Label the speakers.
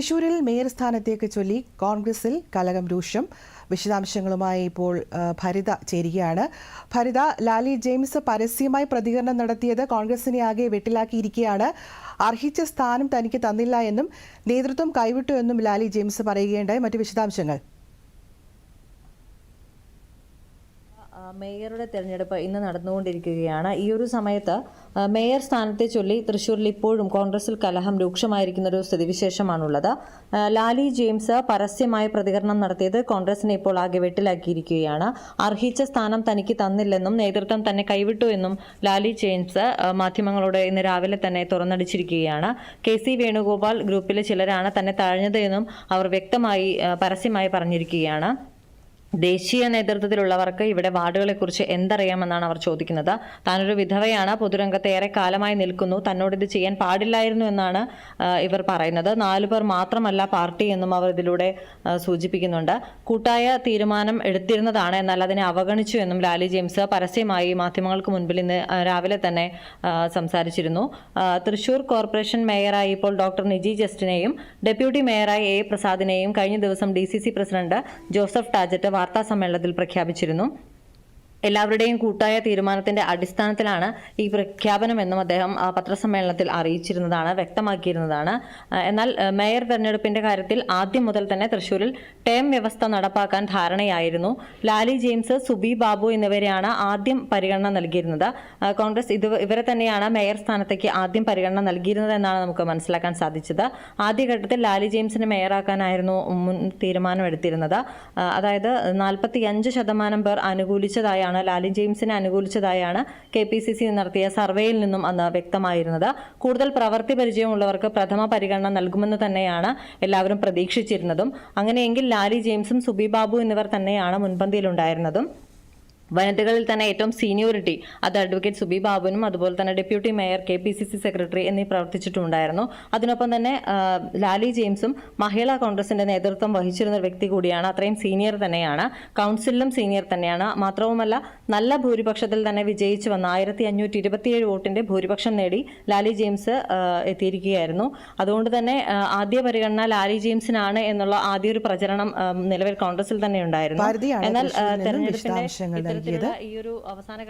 Speaker 1: തൃശൂരിൽ മേയർ സ്ഥാനത്തേക്ക് ചൊല്ലി കോൺഗ്രസിൽ കലകം രൂക്ഷം. വിശദാംശങ്ങളുമായി ഇപ്പോൾ ഭരിത ചേരുകയാണ്. ഭരിത ലാലി ജെയിംസ് പരസ്യമായി പ്രതികരണം നടത്തിയത് കോൺഗ്രസിനെ ആകെ വെട്ടിലാക്കിയിരിക്കുകയാണ്. അർഹിച്ച സ്ഥാനം തനിക്ക് തന്നില്ല എന്നും നേതൃത്വം കൈവിട്ടു എന്നും ലാലി ജെയിംസ് പറയുകയുണ്ടായി. മറ്റു വിശദാംശങ്ങൾ.
Speaker 2: മേയറുടെ തെരഞ്ഞെടുപ്പ് ഇന്ന് നടന്നുകൊണ്ടിരിക്കുകയാണ്. ഈ ഒരു സമയത്ത് മേയർ സ്ഥാനത്തെ ചൊല്ലി തൃശൂരിൽ ഇപ്പോഴും കോൺഗ്രസിൽ കലഹം രൂക്ഷമായിരിക്കുന്ന ഒരു സ്ഥിതിവിശേഷമാണുള്ളത് ലാലി ജെയിംസ് പരസ്യമായ പ്രതികരണം നടത്തിയത് കോൺഗ്രസിനെ ഇപ്പോൾ ആകെ വെട്ടിലാക്കിയിരിക്കുകയാണ്. അർഹിച്ച സ്ഥാനം തനിക്ക് തന്നില്ലെന്നും നേതൃത്വം തന്നെ കൈവിട്ടു എന്നും ലാലി ജെയിംസ് മാധ്യമങ്ങളോട് ഇന്ന് രാവിലെ തന്നെ തുറന്നടിച്ചിരിക്കുകയാണ്. കെ സി വേണുഗോപാൽ ഗ്രൂപ്പിലെ ചിലരാണ് തന്നെ തഴഞ്ഞത് എന്നും അവർ വ്യക്തമായി പരസ്യമായി പറഞ്ഞിരിക്കുകയാണ്. ദേശീയ നേതൃത്വത്തിലുള്ളവർക്ക് ഇവിടെ വാർഡുകളെക്കുറിച്ച് എന്തറിയാമെന്നാണ് അവർ ചോദിക്കുന്നത്. താനൊരു വിധവയാണ് പൊതുരംഗത്ത് ഏറെ കാലമായി നിൽക്കുന്നു. തന്നോട് ഇത് ചെയ്യാൻ പാടില്ലായിരുന്നു എന്നാണ് ഇവർ പറയുന്നത്. നാലു പേർ മാത്രമല്ല പാർട്ടി എന്നും അവർ ഇതിലൂടെ സൂചിപ്പിക്കുന്നുണ്ട്. കൂട്ടായ തീരുമാനം എടുത്തിരുന്നതാണ് എന്നാൽ അതിനെ അവഗണിച്ചു എന്നും ലാലി ജെയിംസ് പരസ്യമായി മാധ്യമങ്ങൾക്ക് മുൻപിൽ ഇന്ന് രാവിലെ തന്നെ സംസാരിച്ചിരുന്നു. തൃശൂർ കോർപ്പറേഷൻ മേയറായി ഇപ്പോൾ ഡോക്ടർ നിജി ജസ്റ്റിനെയും ഡെപ്യൂട്ടി മേയറായി എ പ്രസാദിനെയും കഴിഞ്ഞ ദിവസം ഡി പ്രസിഡന്റ് ജോസഫ് ടാജറ്റ് വാർത്താ സമ്മേളനത്തിൽ പ്രഖ്യാപിച്ചിരുന്നു എല്ലാവരുടെയും കൂട്ടായ തീരുമാനത്തിന്റെ അടിസ്ഥാനത്തിലാണ് ഈ പ്രഖ്യാപനമെന്നും അദ്ദേഹം പത്രസമ്മേളനത്തിൽ അറിയിച്ചിരുന്നതാണ് വ്യക്തമാക്കിയിരുന്നതാണ്. എന്നാൽ മേയർ തെരഞ്ഞെടുപ്പിന്റെ കാര്യത്തിൽ ആദ്യം മുതൽ തന്നെ തൃശൂരിൽ ടേം വ്യവസ്ഥ നടപ്പാക്കാൻ ധാരണയായിരുന്നു. ലാലി ജെയിംസ് സുബി ബാബു എന്നിവരെയാണ് ആദ്യം പരിഗണന നൽകിയിരുന്നത്. കോൺഗ്രസ് ഇത് ഇവരെ തന്നെയാണ് മേയർ സ്ഥാനത്തേക്ക് ആദ്യം പരിഗണന നൽകിയിരുന്നത് എന്നാണ് നമുക്ക് മനസ്സിലാക്കാൻ സാധിച്ചത്. ആദ്യഘട്ടത്തിൽ ലാലി ജെയിംസിനെ മേയറാക്കാനായിരുന്നു മുൻ തീരുമാനമെടുത്തിരുന്നത്. അതായത് നാൽപ്പത്തി ശതമാനം പേർ അനുകൂലിച്ചതായാണ് ലാലി ജെയിംസിനെ അനുകൂലിച്ചതായാണ് കെ പി സി സി നടത്തിയ സർവേയിൽ നിന്നും അന്ന് വ്യക്തമായിരുന്നത്. കൂടുതൽ പ്രവൃത്തി പരിചയമുള്ളവർക്ക് പ്രഥമ പരിഗണന നൽകുമെന്ന് തന്നെയാണ് എല്ലാവരും പ്രതീക്ഷിച്ചിരുന്നതും. അങ്ങനെയെങ്കിൽ ലാലി ജെയിംസും സുബി ബാബു എന്നിവർ തന്നെയാണ് മുൻപന്തിയിലുണ്ടായിരുന്നതും. വനിതകളിൽ തന്നെ ഏറ്റവും സീനിയോറിറ്റി അത് അഡ്വക്കേറ്റ് സുബി ബാബുനും അതുപോലെ തന്നെ deputy mayor K P C C secretary എന്നീ പ്രവർത്തിച്ചിട്ടുണ്ടായിരുന്നു അതിനൊപ്പം തന്നെ ലാലി ജെയിംസും മഹിളാ കോൺഗ്രസിന്റെ നേതൃത്വം വഹിച്ചിരുന്ന ഒരു വ്യക്തി കൂടിയാണ്. അത്രയും സീനിയർ തന്നെയാണ്. കൗൺസിലിലും സീനിയർ തന്നെയാണ്. മാത്രവുമല്ല നല്ല ഭൂരിപക്ഷത്തിൽ തന്നെ വിജയിച്ചു വന്ന ആയിരത്തി അഞ്ഞൂറ്റി ഇരുപത്തിയേഴ് വോട്ടിന്റെ ഭൂരിപക്ഷം നേടി ലാലി ജെയിംസ് എത്തിയിരിക്കുകയായിരുന്നു. അതുകൊണ്ട് തന്നെ ആദ്യ പരിഗണന ലാലി ജെയിംസിനാണ് എന്നുള്ള ആദ്യ ഒരു പ്രചരണം നിലവിൽ കോൺഗ്രസിൽ തന്നെ ഉണ്ടായിരുന്നു. എന്നാൽ തെരഞ്ഞെടുപ്പിന്റെ
Speaker 1: നൽകിയത്.
Speaker 2: ഈ ഒരു അവസാന